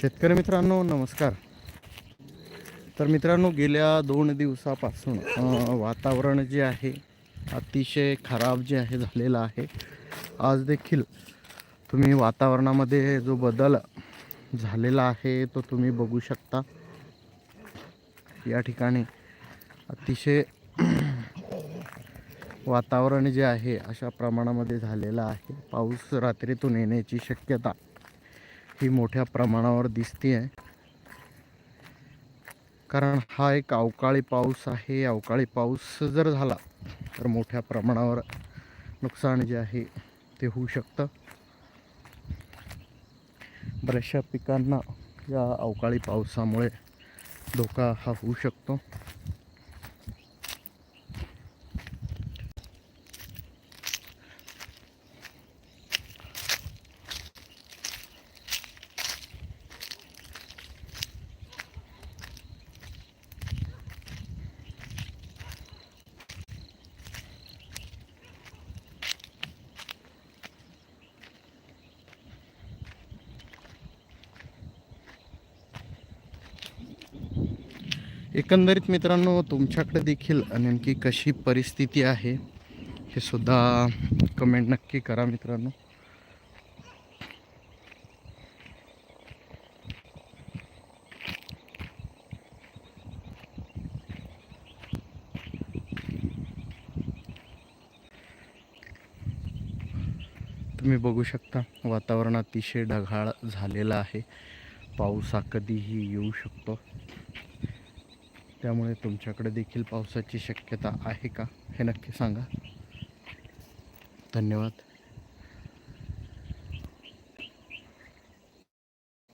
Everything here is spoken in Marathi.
शेतकरी मित्रांनो नमस्कार. तर मित्रांनो गेल्या दोन दिवसापासून वातावरण जे आहे अतिशय खराब जे आहे झालेलं आहे. आज देखील तुम्ही वातावरणामध्ये जो बदल झालेला आहे तो तुम्ही बघू शकता. या ठिकाणी अतिशय वातावरण जे आहे अशा प्रमाणामध्ये झालेलं आहे. पाऊस रात्रीतून येण्याची शक्यता ही मोठ्या प्रमाणावर दिसते आहे कारण हा एक अवकाळी पाऊस आहे. अवकाळी पाऊस जर झाला तर मोठ्या प्रमाणावर नुकसान जे आहे ते होऊ शकतं. बऱ्याचशा पिकांना या अवकाळी पावसामुळे धोका हा होऊ शकतो. एकंदरीत मित्रांनो तुमच्याकडे देखील नेमकी कशी परिस्थिती आहे हे सुद्धा कमेंट नक्की करा मित्रांनो. तुम्ही बघू शकता वातावरण अतिशय ढगाळ झालेलं आहे. पाऊस हा कधीही येऊ शकतो. त्यामुळे तुमच्याकडे देखील पावसाची शक्यता आहे का? हे नक्की सांगा. धन्यवाद.